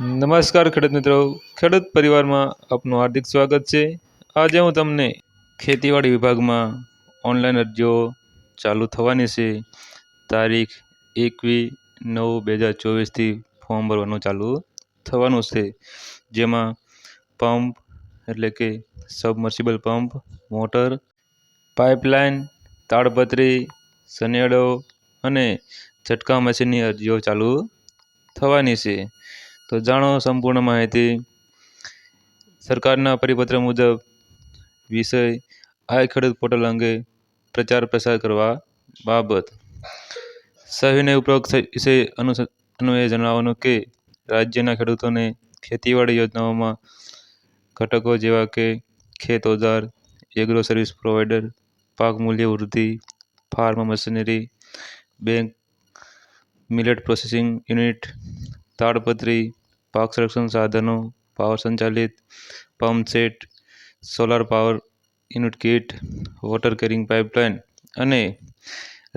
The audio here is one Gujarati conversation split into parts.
નમસ્કાર ખેડૂત મિત્રો. ખેડૂત પરિવારમાં આપનું હાર્દિક સ્વાગત છે. આજે હું તમને ખેતીવાડી વિભાગમાં ઓનલાઈન અરજીઓ ચાલુ થવાની છે. તારીખ એકવીસ નવ બે હજાર ચોવીસથી ફોર્મ ભરવાનું ચાલુ થવાનું છે. જેમાં પંપ એટલે કે સબમર્સિબલ પંપ, મોટર, પાઇપલાઇન, તાડપત્રી, સનેડો અને છટકા મશીનની અરજીઓ ચાલુ થવાની છે. તો જાણો સંપૂર્ણ માહિતી. સરકારના પરિપત્ર મુજબ વિષય આઈ ખેડૂત પોર્ટલ અંગે પ્રચાર પ્રસાર કરવા બાબત. સહીને ઉપરોક્ત વિષય અન્વયે જણાવવાનું કે, રાજ્યના ખેડૂતોને ખેતીવાડી યોજનાઓમાં ઘટકો જેવા કે ખેત ઓજાર એગ્રો સર્વિસ પ્રોવાઈડર પાક મૂલ્ય વૃદ્ધિ farm machinery bank millet processing unit તાડપત્રી પાક સંરક્ષણ સાધનો, પાવર સંચાલિત, pump set, solar power, unit kit, water carrying pipeline અને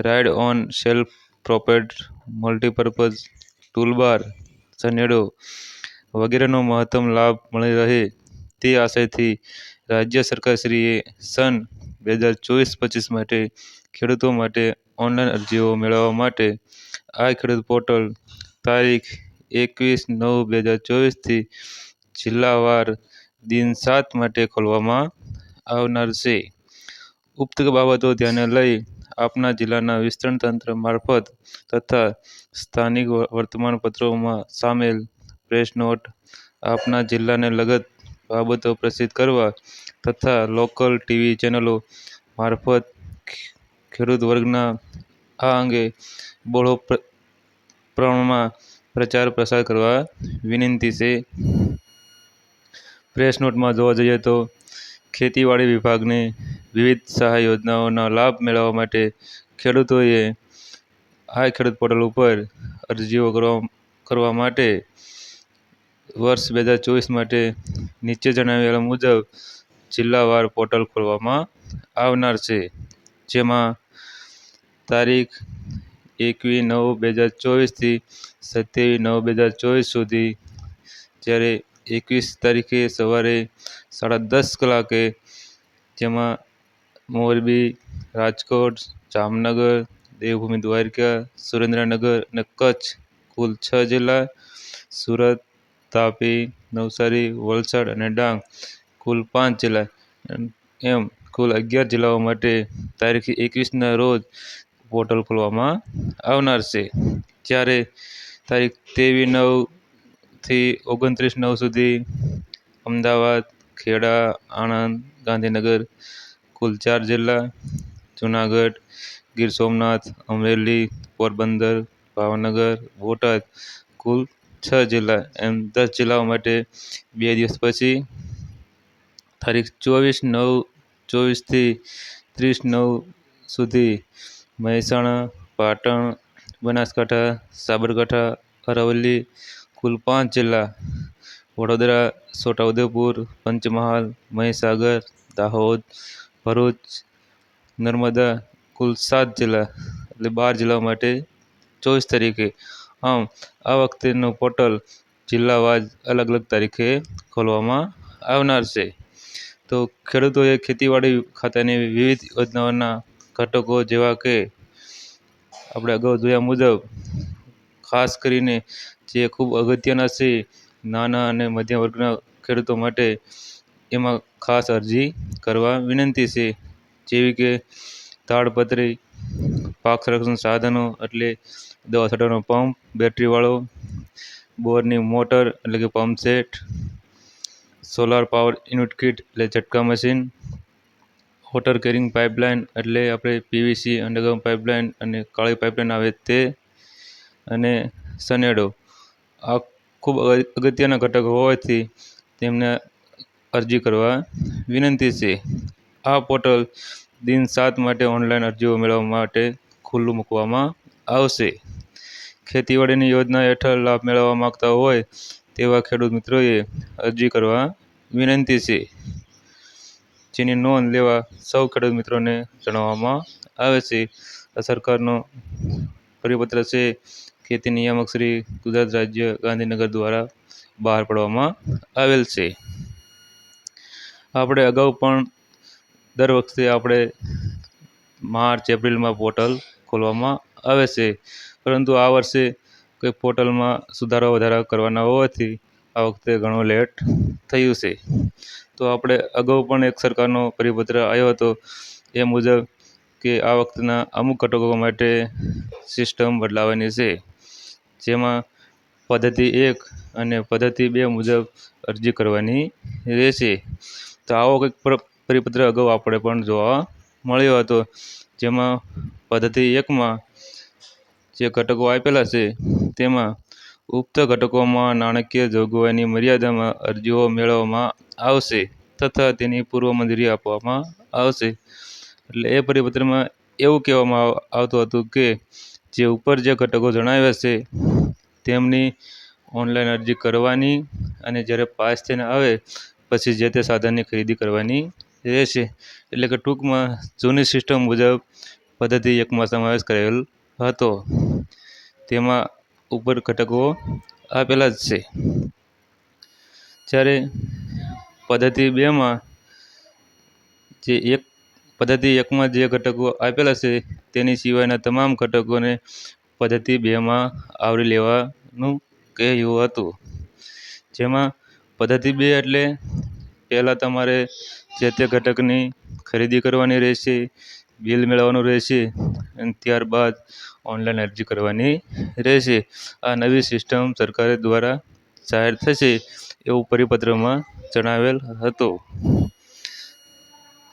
ride on self propelled multipurpose toolbar Sanedo વગેરેનો મહત્તમ લાભ મળી રહે તે આશયથી રાજ્ય સરકારશ્રીએ સન બે હજાર ચોવીસ પચીસ માટે ખેડૂતો માટે ઓનલાઈન અરજીઓ મેળવવા માટે આ ખેડૂત પોર્ટલ તારીખ એકવીસ નવ બે હજાર ચોવીસથી જિલ્લાવાર દિન સાત માટે ખોલવામાં આવનાર છે. ઉક્ત બાબતો ધ્યાને લઈ આપના જિલ્લાના વિસ્તરણ તંત્ર મારફત તથા સ્થાનિક વર્તમાનપત્રોમાં સામેલ પ્રેસ નોટ આપના જિલ્લાને લગત બાબતો પ્રસિદ્ધ કરવા તથા લોકલ ટીવી ચેનલો મારફત ખેડૂત વર્ગના આ અંગે બહોળો પ્રમાણમાં પ્રચાર પ્રસાર કરવા વિનંતી છે. પ્રેસ નોટમાં જોવા જઈએ તો ખેતીવાડી વિભાગની વિવિધ સહાય યોજનાઓના લાભ મેળવવા માટે ખેડૂતોએ આ ખેડૂત પોર્ટલ ઉપર અરજીઓ કરવા કરવા માટે વર્ષ બે હજાર ચોવીસ માટે નીચે જણાવ્યા મુજબ જિલ્લાવાર પોર્ટલ ખોલવામાં આવનાર છે. જેમાં તારીખ એકવીસ નવ બે હજાર ચોવીસથી સત્યાવીસ નવ બે હજાર ચોવીસ સુધી જ્યારે એકવીસ તારીખે સવારે સાડા દસ કલાકે જેમાં મોરબી, રાજકોટ, જામનગર, દેવભૂમિ, દ્વારકા, સુરેન્દ્રનગર અને કચ્છ કુલ છ જિલ્લા, સુરત, તાપી, નવસારી, વલસાડ અને ડાંગ કુલ પાંચ જિલ્લા. એમ કુલ અગિયાર જિલ્લાઓ માટે તારીખ એકવીસના રોજ પોર્ટલ ખોલવામાં આવનાર છે. જ્યારે તારીખ ત્રેવીસ નવથી ઓગણત્રીસ નવ સુધી અમદાવાદ, ખેડા, આણંદ, ગાંધીનગર કુલ ચાર જિલ્લા, જુનાગઢ, ગીર સોમનાથ, અમરેલી, પોરબંદર, ભાવનગર, બોટાદ, કુલ છ જિલ્લા. એમ દસ જિલ્લાઓ માટે બે દિવસ પછી તારીખ ચોવીસ નવ ચોવીસથી ત્રીસ નવ સુધી મહેસાણા, પાટણ બનાસકાંઠા, સાબરકાંઠા, અરવલ્લી કુલ પાંચ જિલ્લા, વડોદરા, છોટાઉદેપુર, પંચમહાલ, મહીસાગર, દાહોદ, ભરૂચ, નર્મદા, કુલ સાત જિલ્લા એટલે બાર જિલ્લાઓ માટે ચોવીસ તારીખે. આમ, આ વખતેનું પોર્ટલ જિલ્લાવાજ અલગ અલગ તારીખે ખોલવામાં આવનાર છે. તો ખેડૂતોએ ખેતીવાડી ખાતાની વિવિધ યોજનાઓના ઘટકો જેવા કે આપણે અગાઉ જોયા મુજબ, ખાસ કરીને જે ખૂબ અગત્યના છે નાના અને મધ્યમ વર્ગના ખેડૂતો માટે એમાં ખાસ અરજી કરવા વિનંતી છે. જેવી કે તાડપત્રી, પાક સંરક્ષણ સાધનો એટલે દવા છાંટવાનો પંપ, બેટરીવાળો, બોરની મોટર એટલે કે pump set, solar power unit kit એટલે ઝટકા મશીન વોટર કેરિંગ પાઇપલાઇન એટલે આપણે પીવીસી અંડરગ્રાઉન્ડ પાઇપલાઇન અને કાળી પાઇપલાઇન આવે તે અને સનેડો આ ખૂબ અગત્યના ઘટક હોવાથી તેમને અરજી કરવા વિનંતી છે. આ પોર્ટલ દિન સાત માટે ઓનલાઈન અરજીઓ મેળવવા માટે ખુલ્લું મૂકવામાં આવશે. ખેતીવાડીની યોજના હેઠળ લાભ મેળવવા માગતા હોય તેવા ખેડૂત મિત્રોએ અરજી કરવા વિનંતી છે. જેની નોંધ લેવા સૌ ખેડૂત મિત્રોને જણાવવામાં આવે છે. આ સરકારનો પરિપત્ર છે ખેતી નિયામક શ્રી ગુજરાત રાજ્ય ગાંધીનગર દ્વારા બહાર પાડવામાં આવેલ છે. આપણે અગાઉ પણ દર વખતે આપણે માર્ચ, એપ્રિલમાં પોર્ટલ ખોલવામાં આવે છે. પરંતુ આ વર્ષે કોઈ પોર્ટલમાં સુધારા વધારા કરવાના હોવાથી આ વખતે ઘણો લેટ થયું છે. તો આપણે અગાઉ પણ એક સરકારનો પરિપત્ર આવ્યો હતો એ મુજબ કે આ વખતના અમુક ઘટકો માટે સિસ્ટમ બદલાવાની છે. જેમાં પદ્ધતિ એક અને પદ્ધતિ બે મુજબ અરજી કરવાની રહેશે. તો આવો કંઈક પરિપત્ર અગાઉ આપણે પણ જોવા મળ્યો હતો. જેમાં પદ્ધતિ એકમાં જે ઘટકો આપેલા છે તેમાં ઉક્ત ઘટકોમાં નાણાકીય જોગવાઈની મર્યાદામાં અરજીઓ મેળવવામાં આવશે તથા તેની પૂર્વ મંજૂરી આપવામાં આવશે. એટલે એ પરિપત્રમાં એવું કહેવામાં આવતું હતું કે જે ઉપર જે ઘટકો જણાવ્યા છે, તેમની ઓનલાઈન અરજી કરવાની અને જ્યારે પાસ થઈને આવે, પછી જે તે સાધનની ખરીદી કરવાની રહેશે. એટલે કે ટૂંકમાં જૂની સિસ્ટમ મુજબ પદ્ધતિ એકમાં સમાવેશ કરેલ હતો. તેમાં ઉપર ઘટકો આપેલા જ છે. જ્યારે પદ્ધતિ બેમાં જે એક, પદ્ધતિ એકમાં જે ઘટકો આપેલા છે, તેની સિવાયના તમામ ઘટકોને પદ્ધતિ બેમાં આવરી લેવાનું કહ્યું હતું. જેમાં પદ્ધતિ બે એટલે પહેલાં તમારે જે તે ઘટકની ખરીદી કરવાની રહેશે, બિલ મેળવવાનું રહેશે અને ત્યારબાદ ઓનલાઈન અરજી કરવાની રહેશે. આ નવી સિસ્ટમ સરકાર દ્વારા જાહેર થશે એવું પરિપત્રમાં જણાવેલ હતું.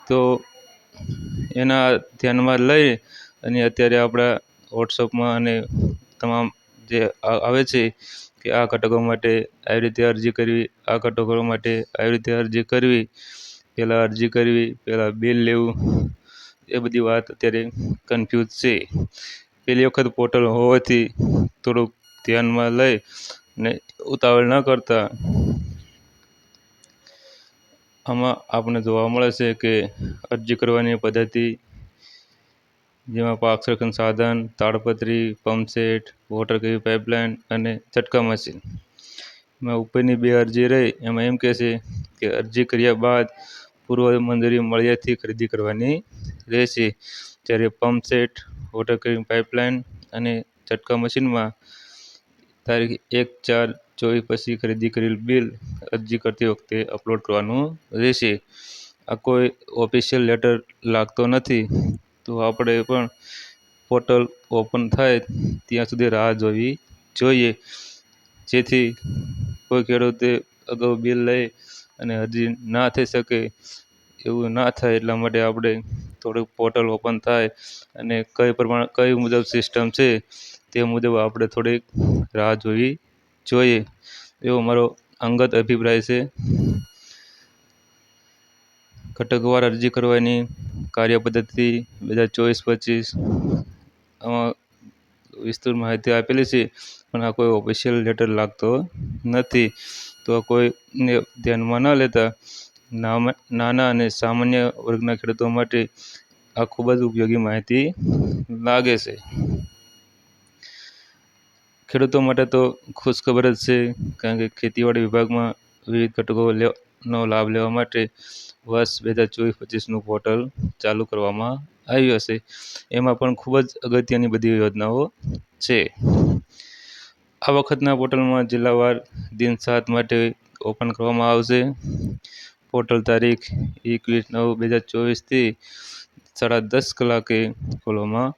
તો એના ધ્યાનમાં લઈ અને અત્યારે આપણા વોટ્સઅપમાં અને તમામ જે આવે છે કે આ ઘટકો માટે આવી રીતે અરજી કરવી, આ ઘટકો માટે આવી રીતે અરજી કરવી પહેલાં અરજી કરવી પહેલાં બિલ લેવું, એ બધી વાત અત્યારે કન્ફ્યુઝ છે. પહેલી વખત પોર્ટલ હોવાથી થોડુંક ધ્યાનમાં લઈ ને ઉતાવળ ન કરતા. આમાં આપણને જોવા મળે છે કે અરજી કરવાની પદ્ધતિ જેમાં પાક સાધન, તાડપત્રી, પંપસેટ વોટર કેવી પાઇપલાઇન અને છટકા મશીન એમાં ઉપરની બે અરજી રહી. એમાં એમ કહે છે કે અરજી કર્યા બાદ પૂર્વ મંજૂરી મળ્યાથી ખરીદી કરવાની રહેશે. જ્યારે પંપસેટ વોટર કેવી પાઇપલાઇન અને છટકા મશીનમાં તારીખ એક ચાર ચોવીસ પછી ખરીદી કરેલ બિલ અરજી કરતી વખતે અપલોડ કરવાનું રહેશે. આ કોઈ ઓફિશિયલ લેટર લાગતો નથી. તો આપણે પણ પોર્ટલ ઓપન થાય ત્યાં સુધી રાહ જોવી જોઈએ. જેથી કોઈ ખેડૂતે અગાઉ બિલ લઈ અને અરજી ના થઈ શકે. એવું ના થાય એટલા માટે આપણે થોડુંક પોર્ટલ ઓપન થાય અને કઈ પ્રમાણે, કઈ મુજબ સિસ્ટમ છે તે મુજબ આપણે થોડીક રાહ જોવી જોઈએ. એવો મારો અંગત અભિપ્રાય છે. ઘટકવાર અરજી કરવાની કાર્ય પદ્ધતિ બે હજાર ચોવીસ પચીસ આમાં વિસ્તૃત માહિતી આપેલી છે, પણ આ કોઈ ઓફિશિયલ લેટર લાગતો નથી. તો કોઈને ધ્યાનમાં ન લેતા નાના અને સામાન્ય વર્ગના ખેડૂતો માટે આ ખૂબ જ ઉપયોગી માહિતી લાગે છે. ખેડૂતો માટે તો ખુશખબર જ છે, કારણ કે ખેતીવાડી વિભાગમાં વિવિધ ઘટકો નો લાભ લેવા માટે વર્ષ બે હજાર ચોવીસ પચીસનું પોર્ટલ ચાલુ કરવામાં આવ્યું હશે. એમાં પણ ખૂબ જ અગત્યની બધી યોજનાઓ છે. આ વખતના પોર્ટલમાં જિલ્લાવાર દિન સાત માટે ઓપન કરવામાં આવશે. પોર્ટલ તારીખ એકવીસ નવ બે હજાર ચોવીસથી સાડા દસ કલાકે ખોલવામાં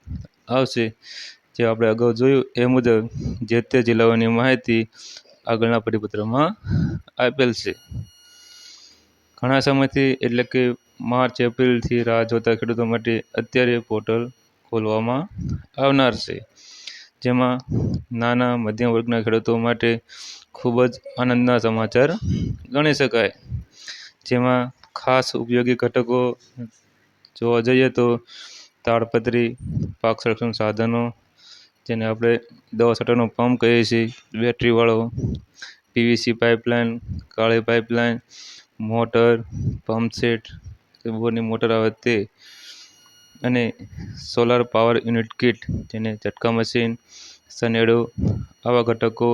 આવશે. જે આપણે અગાઉ જોયું એ મુજબ જે તે જિલ્લાઓની માહિતી આગળના પરિપત્રમાં આપેલ છે. ઘણા સમયથી એટલે કે માર્ચ, એપ્રિલથી રાહ જોતા ખેડૂતો માટે અત્યારે પોર્ટલ ખોલવામાં આવનાર છે. જેમાં નાના, મધ્યમ વર્ગના ખેડૂતો માટે ખૂબ જ આનંદના સમાચાર ગણી શકાય. જેમાં ખાસ ઉપયોગી ઘટકો જોવા જઈએ તો તાડપત્રી, પાક સંરક્ષણ સાધનો, જેને આપણે દવા છાંટવાનો પંપ કહીએ છીએ, બેટરીવાળો, પીવીસી પાઇપલાઇન, કાળી પાઇપલાઇન, મોટર, પંપ સેટ, કે બોરની મોટર આવે તે, અને સોલાર પાવર યુનિટ કિટ, જેને ઝટકા મશીન, સનેડો, આવા ઘટકો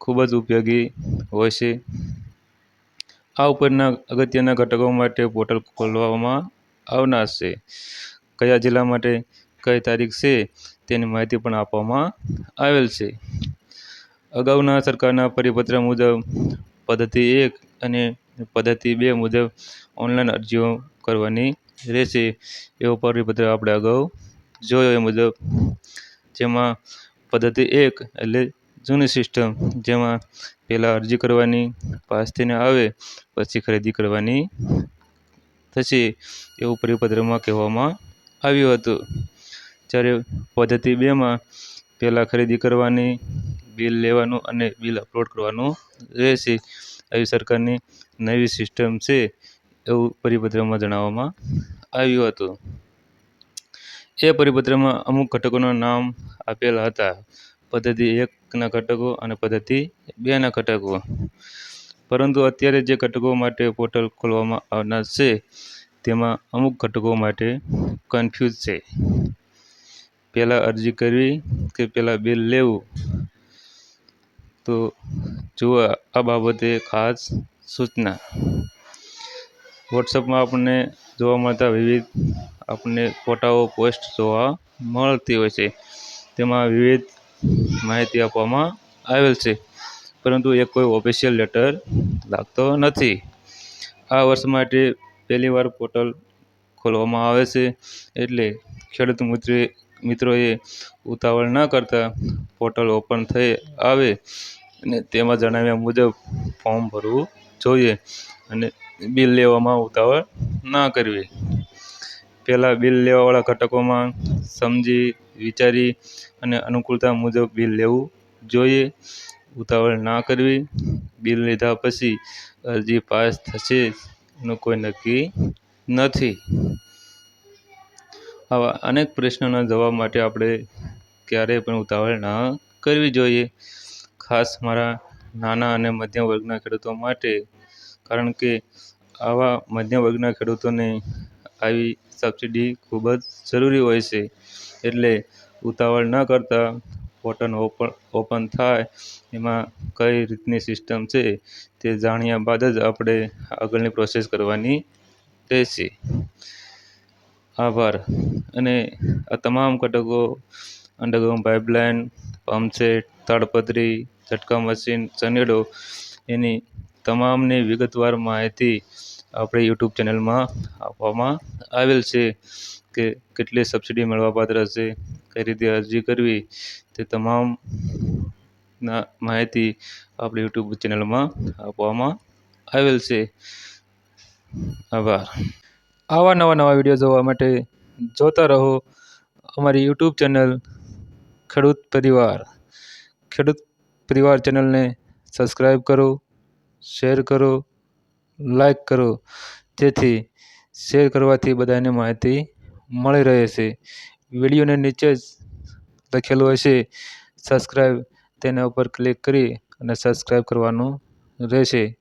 ખૂબ જ ઉપયોગી હોય છે. આ ઉપરના અગત્યના ઘટકો માટે પોર્ટલ ખોલવામાં આવનાર છે. કયા જિલ્લા માટે કઈ તારીખ છે તેની માહિતી પણ આપવામાં આવેલ છે. અગાઉના સરકારના પરિપત્ર મુજબ પદ્ધતિ એક અને પદ્ધતિ બે મુજબ ઓનલાઈન અરજીઓ કરવાની રહેશે. એવો પરિપત્ર આપણે અગાઉ જોયો. એ મુજબ જેમાં પદ્ધતિ એક એટલે જૂની સિસ્ટમ જેમાં પહેલાં અરજી કરવાની, પાસ થઈને આવે, પછી ખરીદી કરવાની થશે એવું પરિપત્રમાં કહેવામાં આવ્યું હતું. જ્યારે પદ્ધતિ બેમાં પહેલાં ખરીદી કરવાની, બિલ લેવાનું અને બિલ અપલોડ કરવાનું રહેશે, આવી સરકારની નવી સિસ્ટમ છે એવું પરિપત્રમાં જણાવવામાં આવ્યું હતું. એ પરિપત્રમાં અમુક ઘટકોના નામ આપેલા હતા. પદ્ધતિ એકના ઘટકો અને પદ્ધતિ બેના ઘટકો. પરંતુ અત્યારે જે ઘટકો માટે પોર્ટલ ખોલવામાં આવનાર છે, તેમાં અમુક ઘટકો માટે કન્ફ્યુઝ છે. પહેલાં અરજી કરવી કે પહેલાં બિલ લેવું? તો જુઓ આ બાબતે ખાસ સૂચના. વોટ્સઅપમાં આપણને જોવા મળતા વિવિધ આપણને ફોટાઓ પોસ્ટ જોવા મળતી હોય છે. તેમાં વિવિધ માહિતી આપવામાં આવેલ છે. પરંતુ એ કોઈ ઓફિશિયલ લેટર લાગતો નથી. આ વર્ષ માટે પહેલીવાર પોર્ટલ ખોલવામાં આવે છે. એટલે ખેડૂત મિત્રે, મિત્રોએ ઉતાવળ ન કરતા પોર્ટલ ઓપન થઈ આવે અને તેમાં જણાવ્યા મુજબ ફોર્મ ભરવું જોઈએ અને બિલ લેવામાં ઉતાવળ ના કરવી. પહેલાં બિલ લેવાવાળા ઘટકોમાં સમજી વિચારી અને અનુકૂળતા મુજબ બિલ લેવું જોઈએ. ઉતાવળ ના કરવી. બિલ લીધા પછી અરજી પાસ થશે એનું કોઈ નક્કી નથી. આવા અનેક પ્રશ્નોના જવાબ માટે આપણે ક્યારેય પણ ઉતાવળ ન કરવી જોઈએ. ખાસ મારા નાના અને મધ્યમ વર્ગના ખેડૂતો માટે, કારણ કે આવા મધ્યમ વર્ગના ખેડૂતોને આવી સબસિડી ખૂબ જ જરૂરી હોય છે. એટલે ઉતાવળ ન કરતા પોર્ટલ ઓપન ઓપન થાય. એમાં કઈ રીતની સિસ્ટમ છે તે જાણ્યા બાદ જ આપણે આગળની પ્રોસેસ કરવાની રહેશે. આભાર. અને આ તમામ ઘટકો અંડરગ્રાઉન્ડ પાઇપલાઇન પંપસેટ તાડપત્રી, ઝટકા મશીન સનેડો એની તમામની વિગતવાર માહિતી આપણે યુટ્યુબ ચેનલમાં આપવામાં આવેલ છે કે કેટલી સબસિડી મળવાપાત્ર છે, કઈ રીતે અરજી કરવી, તે તમામ ના માહિતી આપણે યુટ્યુબ ચેનલમાં આપવામાં આવેલ છે. આભાર. આવા નવા નવા વીડિયો જોવા માટે જોતા રહો અમારી યુટ્યુબ ચેનલ ખેડૂત પરિવાર. ખેડૂત પરિવાર ચેનલને સબસ્ક્રાઈબ કરો, શેર કરો લાઈક કરો. જેથી શેર કરવાથી બધાને માહિતી મળી રહે છે. વિડીયોને નીચે જ લખેલું હશે. સબસ્ક્રાઈબ તેના ઉપર ક્લિક કરી અને સબસ્ક્રાઈબ કરવાનું રહેશે.